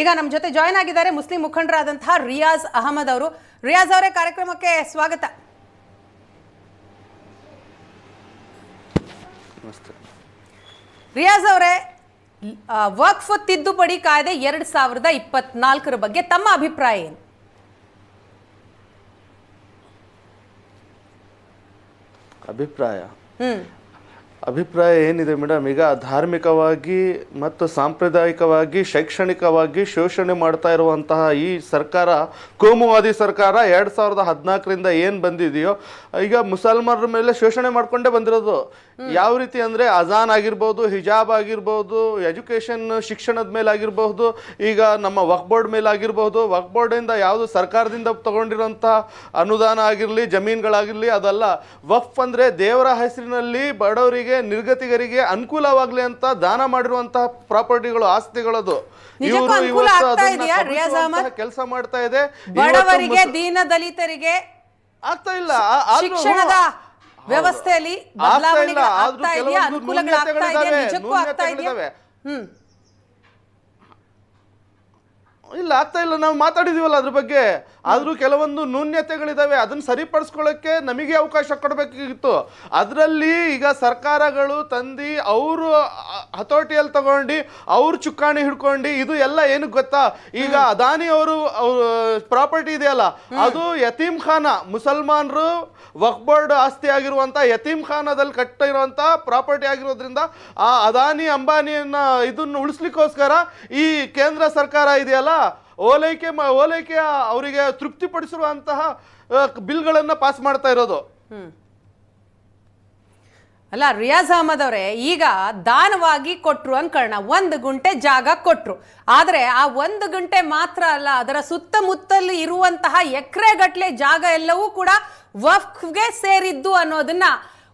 ಈಗ ನಮ್ಮ ಜೊತೆ ಜಾಯ್ನ್ ಆಗಿದ್ದಾರೆ ಮುಸ್ಲಿಂ ಮುಖಂಡರಾದಂತಹ ರಿಯಾಜ್ ಅಹಮದ್ ಅವರು. ರಿಯಾಜ್ ಅವರೇ ಕಾರ್ಯಕ್ರಮಕ್ಕೆ ಸ್ವಾಗತ. ರಿಯಾಜ್ ಅವರೇ ವಕ್ಫ್ ತಿದ್ದುಪಡಿ ಕಾಯ್ದೆ ಎರಡ್ ಸಾವಿರದ ಇಪ್ಪತ್ನಾಲ್ಕರ ಬಗ್ಗೆ ತಮ್ಮ ಅಭಿಪ್ರಾಯ ಏನು? ಅಭಿಪ್ರಾಯ? ಹ್ಮ್. ಅಭಿಪ್ರಾಯ ಏನಿದೆ ಮೇಡಮ್? ಈಗ ಧಾರ್ಮಿಕವಾಗಿ ಮತ್ತು ಸಾಂಪ್ರದಾಯಿಕವಾಗಿ ಶೈಕ್ಷಣಿಕವಾಗಿ ಶೋಷಣೆ ಮಾಡ್ತಾ ಇರುವಂತಹ ಈ ಸರ್ಕಾರ ಕೋಮುವಾದಿ ಸರ್ಕಾರ ಎರಡು ಸಾವಿರದ ಹದಿನಾಲ್ಕರಿಂದ ಏನು ಬಂದಿದೆಯೋ ಈಗ ಮುಸಲ್ಮಾನರ ಮೇಲೆ ಶೋಷಣೆ ಮಾಡಿಕೊಂಡೇ ಬಂದಿರೋದು. ಯಾವ ರೀತಿ ಅಂದರೆ ಅಜಾನ್ ಆಗಿರ್ಬೋದು ಹಿಜಾಬ್ ಆಗಿರ್ಬೋದು ಎಜುಕೇಷನ್ ಶಿಕ್ಷಣದ ಮೇಲೆ ಆಗಿರಬಹುದು ಈಗ ನಮ್ಮ ವಕ್ ಬೋರ್ಡ್ ಮೇಲೆ ಆಗಿರಬಹುದು ವಕ್ ಬೋರ್ಡಿಂದ ಯಾವುದು ಸರ್ಕಾರದಿಂದ ತಗೊಂಡಿರುವಂತಹ ಅನುದಾನ ಆಗಿರಲಿ ಜಮೀನುಗಳಾಗಿರಲಿ ಅದಲ್ಲ. ವಫ್ ಅಂದರೆ ದೇವರ ಹೆಸರಿನಲ್ಲಿ ಬಡವರಿಗೆ ನಿರ್ಗತಿಗರಿಗೆ ಅನುಕೂಲವಾಗ್ಲಿ ಅಂತ ದಾನ ಮಾಡಿರುವಂತಹ ಪ್ರಾಪರ್ಟಿಗಳು ಆಸ್ತಿಗಳದು? ಕೆಲಸ ಮಾಡ್ತಾ ಇದೆ. ಬಡವರಿಗೆ ದೀನ ದಲಿತರಿಗೆ ಆಗ್ತಾ ಇಲ್ಲ. ಶಿಕ್ಷಣದ ವ್ಯವಸ್ಥೆಯಲ್ಲಿ ಆಗ್ತಾ ಬದಲಾವಣೆಗಳು ಆಗ್ತಾ ಇದೆಯಾ? ಕೆಲವೊಂದು ಅನುಕೂಲಗಳು ಆಗ್ತಾ ಇದೆಯಾ? ನಿಜಕ್ಕೂ ಆಗ್ತಾ ಇದೆಯಾ? ಹ್ಮ್. ಇಲ್ಲ, ಆಗ್ತಾ ಇಲ್ಲ. ನಾವು ಮಾತಾಡಿದೀವಲ್ಲ ಅದ್ರ ಬಗ್ಗೆ. ಆದರೂ ಕೆಲವೊಂದು ನ್ಯೂನ್ಯತೆಗಳಿದಾವೆ. ಅದನ್ನು ಸರಿಪಡಿಸ್ಕೊಳ್ಳೋಕೆ ನಮಗೆ ಅವಕಾಶ ಕೊಡಬೇಕಿತ್ತು. ಅದರಲ್ಲಿ ಈಗ ಸರ್ಕಾರಗಳು ತಂದು ಅವರು ಹತೋಟಿಯಲ್ಲಿ ತಗೊಂಡು ಅವ್ರು ಚುಕ್ಕಾಣಿ ಹಿಡ್ಕೊಂಡು ಇದು ಎಲ್ಲ ಏನು ಗೊತ್ತಾ? ಈಗ ಅದಾನಿ ಅವರು ಪ್ರಾಪರ್ಟಿ ಇದೆಯಲ್ಲ ಅದು ಯತೀಮ್ ಖಾನ ಮುಸಲ್ಮಾನರು ವಕ್ ಬೋರ್ಡ್ ಆಸ್ತಿ ಆಗಿರುವಂತ ಯತೀಮ್ ಖಾನದಲ್ಲಿ ಕಟ್ಟಿರುವಂತ ಪ್ರಾಪರ್ಟಿ ಆಗಿರೋದ್ರಿಂದ ಆ ಅದಾನಿ ಅಂಬಾನಿಯನ್ನ ಇದನ್ನು ಉಳಿಸ್ಲಿಕ್ಕೋಸ್ಕರ ಈ ಕೇಂದ್ರ ಸರ್ಕಾರ ಇದೆಯಲ್ಲ ಓಲೈಕೆ ಮ- ಓಲೈಕೆ ಅವರಿಗೆ ತೃಪ್ತಿಪಡಿಸಿರುವಂತಹ ಬಿಲ್ಗಳನ್ನು ಪಾಸ್ ಮಾಡ್ತಾ ಇರೋದು. ಅಲ್ಲ ರಿಯಾಜ್ ಅಹಮದ್ ಅವರೇ ಈಗ ದಾನವಾಗಿ ಕೊಟ್ರು ಅಂಕರ್ಣ ಒಂದು ಗುಂಟೆ ಜಾಗ ಕೊಟ್ರು. ಆದರೆ ಆ ಒಂದು ಗುಂಟೆ ಮಾತ್ರ ಅಲ್ಲ ಅದರ ಸುತ್ತಮುತ್ತಲು ಇರುವಂತಹ ಎಕರೆ ಗಟ್ಲೆ ಜಾಗ ಎಲ್ಲವೂ ಕೂಡ ವಫ್ಗೆ ಸೇರಿದ್ದು ಅನ್ನೋದನ್ನ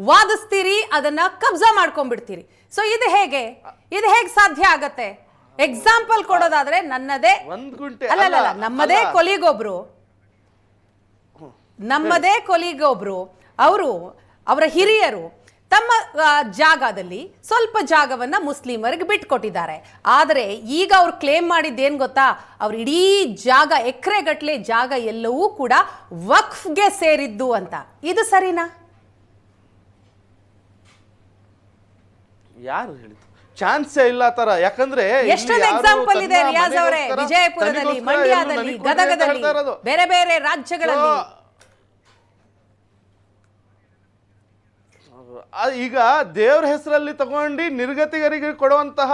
ವಾದಿಸ್ತೀರಿ ಅದನ್ನ ಕಬ್ಜಾ ಮಾಡ್ಕೊಂಡ್ಬಿಡ್ತೀರಿ. ಸೊ ಇದು ಹೇಗೆ? ಇದು ಹೇಗೆ ಸಾಧ್ಯ ಆಗತ್ತೆ? ಎಕ್ಸಾಂಪಲ್ ಕೊಡೋದಾದ್ರೆ ನನ್ನದೇ ಒಂದ್ ಗುಂಟೆ ಅಲ್ಲ ಅಲ್ಲ ನಮ್ಮದೇ. ಕೊಲಿಗೊಬ್ರು. ನಮ್ಮದೇ ಕೊಲಿಗೊಬ್ರು. ಅವರು ಅವರ ಹಿರಿಯರು. ತಮ್ಮ ಜಾಗದಲ್ಲಿ ಸ್ವಲ್ಪ ಜಾಗವನ್ನ ಮುಸ್ಲಿಮರಿಗೆ ಬಿಟ್ಕೊಟ್ಟಿದ್ದಾರೆ. ಆದರೆ ಈಗ ಅವ್ರು ಕ್ಲೇಮ್ ಮಾಡಿದ್ದೇನು ಗೊತ್ತಾ? ಅವ್ರ ಇಡೀ ಜಾಗ ಎಕರೆ ಗಟ್ಲೆ ಜಾಗ ಎಲ್ಲವೂ ಕೂಡ ವಕ್ಫ್ಗೆ ಸೇರಿದ್ದು ಅಂತ. ಇದು ಸರಿನಾ? ಯಾರು ಹೇಳಿದ್ರು ಚಾನ್ಸ್ ಇಲ್ಲ ತರ ಯಾಕಂದ್ರೆ ಎಷ್ಟೊಂದು ಎಕ್ಸಾಂಪಲ್ ಇದೆ ರಿಯಾಜ್ ಅವರೇ. ವಿಜಯಪುರದಲ್ಲಿ ಮಂಡ್ಯದಲ್ಲಿ ಗದಗದಲ್ಲಿ ಬೇರೆ ಬೇರೆ ರಾಜ್ಯಗಳಲ್ಲಿ So, ಆ, ಈಗ ದೇವ್ರ ಹೆಸರಲ್ಲಿ ತಗೊಂಡು ನಿರ್ಗತಿಗರಿಗೆ ಕೊಡುವಂತಹ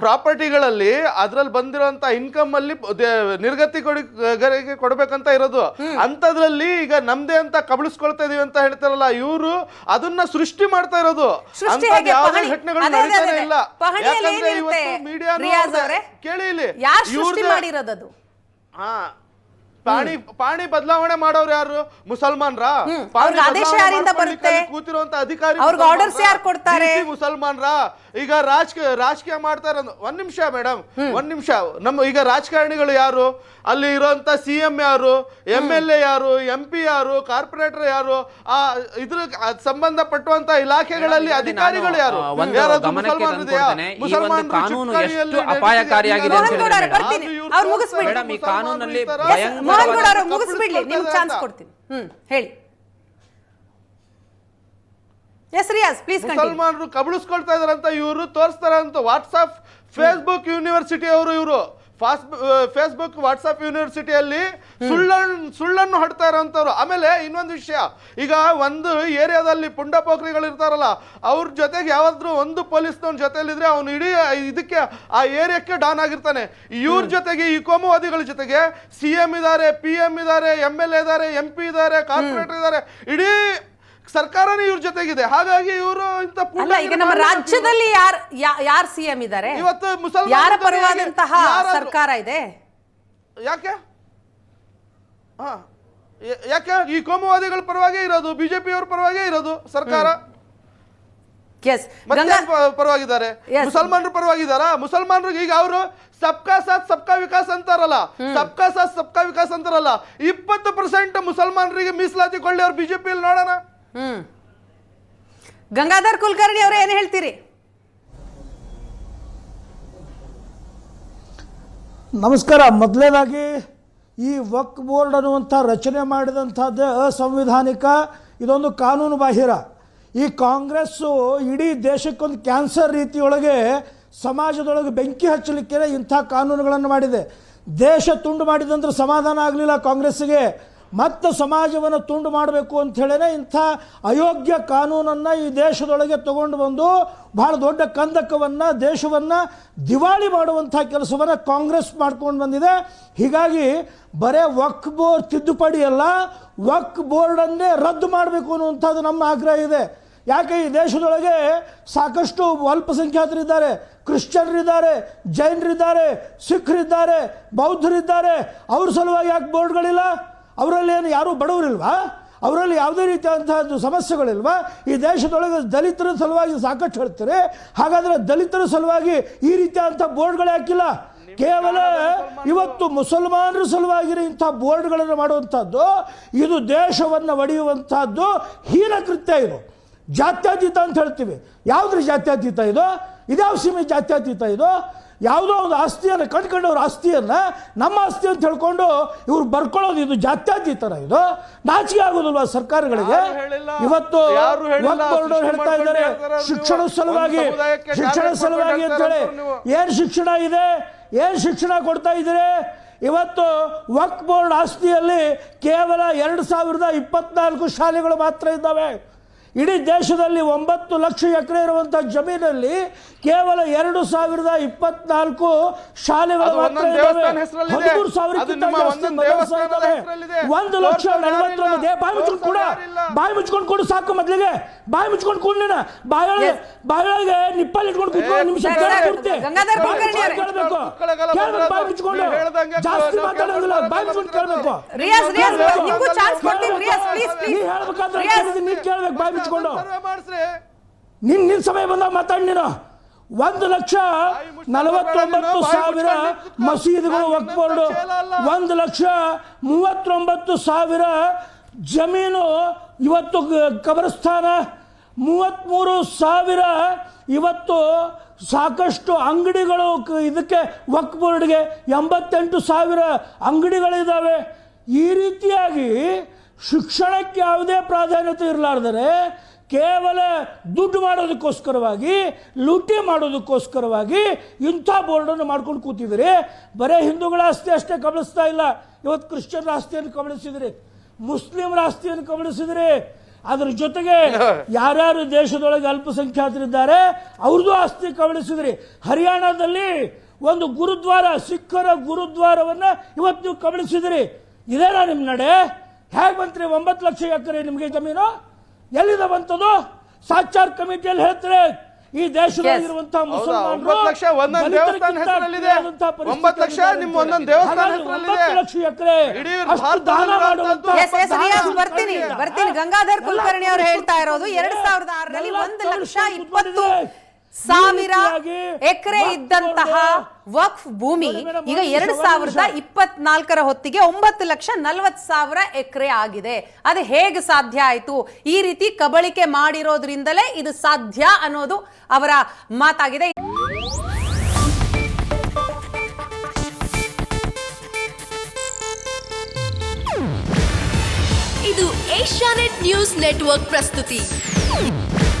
ಪ್ರಾಪರ್ಟಿಗಳಲ್ಲಿ ಅದ್ರಲ್ಲಿ ಬಂದಿರುವಂತ ಇನ್ಕಮ್ ಅಲ್ಲಿ ನಿರ್ಗತಿ ನಿರ್ಗತಿಗರಿಗೆ ಕೊಡ್ಬೇಕಂತ ಇರೋದು. ಅಂತದ್ರಲ್ಲಿ ಈಗ ನಮ್ದೇ ಅಂತ ಕಬಳಿಸ್ಕೊಳ್ತಾ ಇದೀವಿ ಅಂತ ಹೇಳ್ತಾರಲ್ಲ ಇವರು ಅದನ್ನ ಸೃಷ್ಟಿ ಮಾಡ್ತಾ ಇರೋದು. ಹೇಗೆ? ಯಾವುದೇ ಘಟನೆಗಳು ನಡೀತಾನೆ ಇಲ್ಲ. ಯಾಕಂದ್ರೆ ಇವತ್ತು ಮೀಡಿಯಾ? ಕೇಳಿ ಇಲ್ಲಿ ಹಾ. ಪಾಣಿ ಪಾಣಿ ಬದಲಾವಣೆ ಮಾಡೋರು ಯಾರು? ಮುಸಲ್ಮಾನ್ರ. ಆದೇಶ ಯಾರಿಂದ ಬರುತ್ತೆ? ಕೂತಿರುವಂತ ಅಧಿಕಾರಿ ಅವ್ರಿಗೆ ಯಾರು ಕೊಡ್ತಾರೆ? ಮುಸಲ್ಮಾನ್ರ? ಈಗ ರಾಜಕೀಯ ರಾಜಕೀಯ ಮಾಡ್ತಾರ ಒಂದ್ ನಿಮಿಷ ಮೇಡಮ್. ಒಂದ್ ನಿಮಿಷ. ನಮ್ಮ ಈಗ ರಾಜಕಾರಣಿಗಳು ಯಾರು? ಅಲ್ಲಿ ಇರುವಂತ ಸಿ ಎಂ ಯಾರು? ಎಂ ಎಲ್ ಎ ಯಾರು? ಎಂ ಪಿ ಯಾರು? ಕಾರ್ಪೊರೇಟರ್ ಯಾರು? ಆ ಇದ್ರ ಸಂಬಂಧಪಟ್ಟುವಂತ ಸಂಬಂಧಪಟ್ಟಂತ ಇಲಾಖೆಗಳಲ್ಲಿ ಅಧಿಕಾರಿಗಳು ಯಾರು? ಮುಸಲ್ಮಾನರು ಕಾನೂನು ಅಪಾಯಕಾರಿಯಾಗಿದೆ ಮುಗಿಸ್ಬಿಡ್ಲಿ ನಿಮ್ಗೆ ಚಾನ್ಸ್. ಕೊಡ್ತೀನಿ. ಹ್ಮ್ ಹೇಳಿ. ಎಸ್ ರಿಯಾಸ್ ಪ್ಲೀಸ್ ಮುಸಲ್ಮಾನರು ಕಬಳಿಸ್ಕೊಳ್ತಾ ಇದಾರಂತ ಇವರು ತೋರಿಸ್ತಾರಂತ ವಾಟ್ಸಪ್ ಫೇಸ್ಬುಕ್ ಯೂನಿವರ್ಸಿಟಿ ಅವರು ಇವರು. ಫೇಸ್ಬುಕ್ ವಾಟ್ಸಪ್ ಯೂನಿವರ್ಸಿಟಿಯಲ್ಲಿ ಸುಳ್ಳನ್ನು ಸುಳ್ಳನ್ನು ಹಡ್ತಾ ಇರೋಂಥವ್ರು. ಆಮೇಲೆ ಇನ್ನೊಂದು ವಿಷಯ. ಈಗ ಒಂದು ಏರಿಯಾದಲ್ಲಿ ಪುಂಡ ಪೋಖ್ರಿಗಳು ಇರ್ತಾರಲ್ಲ ಅವ್ರ ಜೊತೆಗೆ ಯಾವಾದ್ರೂ ಒಂದು ಪೊಲೀಸ್ನವ್ನ ಜೊತೆಲಿದ್ರೆ ಅವನು ಇಡೀ ಇದಕ್ಕೆ ಆ ಏರಿಯಾಕ್ಕೆ ಡಾನ್ ಆಗಿರ್ತಾನೆ. ಇವ್ರ ಜೊತೆಗೆ ಈ ಕೋಮುವಾದಿಗಳ ಜೊತೆಗೆ ಸಿ ಎಂ ಇದ್ದಾರೆ ಪಿ ಎಂ ಇದ್ದಾರೆ ಎಂ ಎಲ್ ಎ ಇದ್ದಾರೆ ಎಂ ಪಿ ಇದ್ದಾರೆ ಕಾರ್ಪೊರೇಟರ್ ಇದ್ದಾರೆ ಇಡೀ ಸರ್ಕಾರನೇ ಇವ್ರ ಜೊತೆಗಿದೆ. ಹಾಗಾಗಿ ಇವರು ಇಂತ ಅಲ್ಲ ಈಗ ನಮ್ಮ ರಾಜ್ಯದಲ್ಲಿ ಯಾರ್ ಯಾರ್ ಸಿ ಸಿಎಂ ಇದ್ದಾರೆ ಇವತ್ತು ಮುಸಲ್ಮಾನ ಯಾರ ಪರವಾದಂತಹ ಸರ್ಕಾರ ಇದೆ? ಯಾಕೆ? ಯಾಕೆ? ಈ ಕೋಮುವಾದಿಗಳ ಪರವಾಗಿ ಇರೋದು ಬಿಜೆಪಿ ಅವ್ರ ಪರವಾಗಿ ಇರೋದು ಸರ್ಕಾರ? ಪರವಾಗಿದ್ದಾರೆ. ಮುಸಲ್ಮಾನರು ಪರವಾಗಿದ್ದಾರಾ? ಮುಸಲ್ಮಾನರಿಗೆ ಈಗ ಅವರು ಸಬ್ಕಾ ಸಾಥ್ ಸಬ್ಕಾ ವಿಕಾಸ್ ಅಂತಾರಲ್ಲ. ಸಬ್ಕಾ ಸಾಥ್ ಸಬ್ಕಾ ವಿಕಾಸ್ ಅಂತಾರಲ್ಲ. ಇಪ್ಪತ್ತು ಪರ್ಸೆಂಟ್ ಮುಸಲ್ಮಾನರಿಗೆ ಮೀಸಲಾತಿ ಕೊಳ್ಳಿ ಅವ್ರು ಬಿಜೆಪಿಯಲ್ಲಿ ನೋಡೋಣ. ಹ್ಮ್. ಗಂಗಾಧರ್ ಕುಲಕರ್ಣಿ ಅವರೇ ಏನು ಹೇಳ್ತೀರಿ? ನಮಸ್ಕಾರ. ಮೊದಲನೇದಾಗಿ ಈ ವಕ್ ಬೋರ್ಡ್ ಅನ್ನುವಂಥ ರಚನೆ ಮಾಡಿದಂಥದ್ದೇ ಅಸಂವಿಧಾನಿಕ, ಇದೊಂದು ಕಾನೂನು ಬಾಹಿರ. ಈ ಕಾಂಗ್ರೆಸ್ಸು ಇಡೀ ದೇಶಕ್ಕೊಂದು ಕ್ಯಾನ್ಸರ್ ರೀತಿಯೊಳಗೆ ಸಮಾಜದೊಳಗೆ ಬೆಂಕಿ ಹಚ್ಚಲಿಕ್ಕೆ ಇಂಥ ಕಾನೂನುಗಳನ್ನು ಮಾಡಿದೆ. ದೇಶ ತುಂಡು ಮಾಡಿದಂದ್ರೆ ಸಮಾಧಾನ ಆಗಲಿಲ್ಲ ಕಾಂಗ್ರೆಸ್ಸಿಗೆ. ಮತ್ತೆ ಸಮಾಜವನ್ನು ತುಂಡು ಮಾಡಬೇಕು ಅಂತ ಹೇಳೇ ಇಂಥ ಅಯೋಗ್ಯ ಕಾನೂನನ್ನು ಈ ದೇಶದೊಳಗೆ ತಗೊಂಡು ಬಂದು ಭಾಳ ದೊಡ್ಡ ಕಂದಕವನ್ನು, ದೇಶವನ್ನು ದಿವಾಳಿ ಮಾಡುವಂಥ ಕೆಲಸವನ್ನು ಕಾಂಗ್ರೆಸ್ ಮಾಡ್ಕೊಂಡು ಬಂದಿದೆ. ಹೀಗಾಗಿ ಬರೇ ವಕ್ ಬೋರ್ಡ್ ತಿದ್ದುಪಡಿ ಅಲ್ಲ ವಕ್ ಬೋರ್ಡನ್ನೇ ರದ್ದು ಮಾಡಬೇಕು ಅನ್ನುವಂಥದ್ದು ನಮ್ಮ ಆಗ್ರಹ ಇದೆ. ಯಾಕೆ ಈ ದೇಶದೊಳಗೆ ಸಾಕಷ್ಟು ಅಲ್ಪಸಂಖ್ಯಾತರಿದ್ದಾರೆ, ಕ್ರಿಶ್ಚಿಯನ್ರಿದ್ದಾರೆ, ಜೈನರಿದ್ದಾರೆ, ಸಿಖ್ರಿದ್ದಾರೆ, ಬೌದ್ಧರಿದ್ದಾರೆ. ಅವ್ರ ಸಲುವಾಗಿ ಯಾಕೆ ಬೋರ್ಡ್ಗಳಿಲ್ಲ? ಅವರಲ್ಲಿ ಏನು ಯಾರೂ ಬಡವರಿಲ್ವಾ? ಅವರಲ್ಲಿ ಯಾವುದೇ ರೀತಿಯಾದಂತಹ ಸಮಸ್ಯೆಗಳಿಲ್ವ? ಈ ದೇಶದೊಳಗೆ ದಲಿತರ ಸಲುವಾಗಿ ಸಾಕಷ್ಟು ಹೇಳ್ತಾರೆ. ಹಾಗಾದರೆ ದಲಿತರ ಸಲುವಾಗಿ ಈ ರೀತಿಯಾದಂಥ ಬೋರ್ಡ್ಗಳೇ ಹಾಕಿಲ್ಲ. ಕೇವಲ ಇವತ್ತು ಮುಸಲ್ಮಾನರ ಸಲುವಾಗಿ ಇಂಥ ಬೋರ್ಡ್ಗಳನ್ನು ಮಾಡುವಂಥದ್ದು ಇದು ದೇಶವನ್ನು ಒಡೆಯುವಂಥದ್ದು ಹೀನ ಕೃತ್ಯ ಇದು. ಜಾತ್ಯತೀತ ಅಂತ ಹೇಳ್ತೀವಿ. ಯಾವುದ್ರ ಜಾತ್ಯತೀತ ಇದು? ಇದ್ಯಾವ ಸೀಮೆ ಜಾತ್ಯತೀತ ಇದು? ಯಾವುದೋ ಒಂದು ಆಸ್ತಿಯನ್ನು ಕಂಡ್ಕೊಂಡವ್ರ ಆಸ್ತಿಯನ್ನು ನಮ್ಮ ಆಸ್ತಿ ಅಂತ ಹೇಳ್ಕೊಂಡು ಇವ್ರು ಬರ್ಕೊಳ್ಳೋದು ಇದು ಜಾತ್ಯತೀತನ ಇದು. ನಾಚಿಕೆ ಆಗೋದಿಲ್ವಾ ಸರ್ಕಾರಗಳಿಗೆ? ಇವತ್ತು ಹೇಳ್ತಾ ಇದ್ದಾರೆ. ಶಿಕ್ಷಣ. ಸಲುವಾಗಿ ಶಿಕ್ಷಣ ಸಲುವಾಗಿ ಅಂತ ಹೇಳಿ ಏನು ಶಿಕ್ಷಣ ಇದೆ? ಏನು ಶಿಕ್ಷಣ ಕೊಡ್ತಾ ಇದ್ದೀರಿ? ಇವತ್ತು ವಕ್ ಬೋರ್ಡ್ ಆಸ್ತಿಯಲ್ಲಿ ಕೇವಲ ಎರಡು ಸಾವಿರದ ಇಪ್ಪತ್ನಾಲ್ಕು ಶಾಲೆಗಳು ಮಾತ್ರ ಇದ್ದಾವೆ. ಇಡೀ ದೇಶದಲ್ಲಿ ಒಂಬತ್ತು ಲಕ್ಷ ಎಕರೆ ಇರುವಂಥ ಜಮೀನಲ್ಲಿ ಕೇವಲ ಎರಡು ಸಾವಿರದ ಇಪ್ಪತ್ನಾಲ್ಕು ಶಾಲೆಗಳು ಹದಿಮೂರು ಸಾವಿರಕ್ಕಿಂತ. ಒಂದು ಲಕ್ಷ ನಲವತ್ತೊಂದು ಬಾಯಿ ಮುಚ್ಕೊಂಡು ಕೂಡ. ಬಾಯಿ ಮುಚ್ಕೊಂಡು ಕೊಡು ಸಾಕು ಮೊದಲಿಗೆ. ಬಾಯಿ ಮುಚ್ಕೊಂಡು ಕೂಡ್ಲಿನ ಬಾಯೊಳಗೆ ಬಾಯೊಳಗೆ ನಿಪ್ಪಲ್ಲಿ ಇಟ್ಕೊಂಡು ಕೂತ್ಕೊಂಡು ನಿಮಿಷ ಬಾಯಿ. ಕೇಳ್ಬೇಕು. ಕೇಳ್ಬೇಕು. ಬಾಯಿ ಮುಚ್ಕೊಂಡು. ಜಾಸ್ತಿ ನಾವು ಮಾತಾಡೋದಿಲ್ಲ. ಕೇಳ್ಬೇಕು. ಬಾಯಿ ಮುಚ್ಕೊಂಡು ಕೇಳಬೇಕು. ಕೇಳ್ಬೇಕು. ನೀ ಹೇಳ್ಬೇಕಾದ್ರೆ ರಿಯಾಜ್. ಕೇಳಿದ್ರೆ ಬಾಯಿ ಮುಚ್ಕೊಂಡು. ನಿನ್ ನಿನ್ ಸಮಯ ಬಂದಾಗ ಮಾತಾಡಿ ನೀನು ಒಂದು ಲಕ್ಷ ನಲವತ್ತೊಂಬತ್ತು ಸಾವಿರ. ಮಸೀದಿಗಳು ವಕ್ಫ್ ಬೋರ್ಡ್. ಒಂದು ಲಕ್ಷ ಮೂವತ್ತೊಂಬತ್ತು ಸಾವಿರ ಜಮೀನು ಇವತ್ತು ಕಬರಸ್ಥಾನ ಮೂವತ್ತ್ಮೂರು ಸಾವಿರ ಇವತ್ತು ಸಾಕಷ್ಟು ಅಂಗಡಿಗಳು ಇದಕ್ಕೆ ವಕ್ ಬೋರ್ಡ್ಗೆ ಎಂಬತ್ತೆಂಟು ಸಾವಿರ ಅಂಗಡಿಗಳಿದ್ದಾವೆ ಈ ರೀತಿಯಾಗಿ ಶಿಕ್ಷಣಕ್ಕೆ ಯಾವುದೇ ಪ್ರಾಧಾನ್ಯತೆ ಇರಲಾರ್ದರೆ ಕೇವಲ ದುಡ್ಡು ಮಾಡೋದಕ್ಕೋಸ್ಕರವಾಗಿ ಲೂಟಿ ಮಾಡೋದಕ್ಕೋಸ್ಕರವಾಗಿ ಇಂಥ ಬೋರ್ಡನ್ನು ಮಾಡ್ಕೊಂಡು ಕೂತಿದ್ದೀರಿ. ಬರೀ ಹಿಂದೂಗಳ ಆಸ್ತಿ ಅಷ್ಟೇ ಕಬಳಿಸ್ತಾ ಇಲ್ಲ. ಇವತ್ತು ಕ್ರಿಶ್ಚಿಯನ್ ಆಸ್ತಿಯನ್ನು ಕಬಳಿಸಿದ್ರಿ. ಮುಸ್ಲಿಮರ ಆಸ್ತಿಯನ್ನು ಕಬಳಿಸಿದ್ರಿ. ಅದ್ರ ಜೊತೆಗೆ ಯಾರ್ಯಾರು ದೇಶದೊಳಗೆ ಅಲ್ಪಸಂಖ್ಯಾತರಿದ್ದಾರೆ ಅವ್ರದ್ದು ಆಸ್ತಿ ಕಬಳಿಸಿದ್ರಿ. ಹರಿಯಾಣದಲ್ಲಿ ಒಂದು ಗುರುದ್ವಾರ ಸಿಖ್ಖರ ಗುರುದ್ವಾರವನ್ನು ಇವತ್ತು ನೀವು ಕಬಳಿಸಿದ್ರಿ. ಇದೇನಾ ನಿಮ್ಮ ನಡೆ? ಹೇಗೆ ಬಂತ್ರಿ? ಒಂಬತ್ತು ಲಕ್ಷ ಎಕರೆ ನಿಮಗೆ ಜಮೀನು? ಎಲ್ಲಿಂದ ಬಂತದು? ಸಾಚಾರ್ ಕಮಿಟಿಯಲ್ಲಿ ಹೇಳ್ತಾರೆ. ಈ ದೇಶದಲ್ಲಿರುವಂತಹ ಬರ್ತೀನಿ. ಗಂಗಾಧರ್ ಕುಲಕರ್ಣಿ ಅವರು ಹೇಳ್ತಾ ಇರೋದು ಎರಡ್ ಸಾವಿರದ ಆರರಲ್ಲಿ ಒಂದು ಲಕ್ಷ ಇಪ್ಪತ್ತು ಸಾವಿರ ಎಕರೆ ಇದ್ದಂತಹ ವಕ್ಫ್ ಭೂಮಿ ಈಗ ಎರಡ್ ಸಾವಿರದ ಇಪ್ಪತ್ನಾಲ್ಕರ ಹೊತ್ತಿಗೆ ಒಂಬತ್ತು ಲಕ್ಷ ನಲವತ್ತು ಸಾವಿರ ಎಕರೆ ಆಗಿದೆ. ಅದು ಹೇಗೆ ಸಾಧ್ಯ ಆಯ್ತು? ಈ ರೀತಿ ಕಬಳಿಕೆ ಮಾಡಿರೋದ್ರಿಂದಲೇ ಇದು ಸಾಧ್ಯ ಅನ್ನೋದು ಅವರ ಮಾತಾಗಿದೆ. ಇದು ಏಷ್ಯಾನೆಟ್ ನ್ಯೂಸ್ ನೆಟ್ವರ್ಕ್ ಪ್ರಸ್ತುತಿ.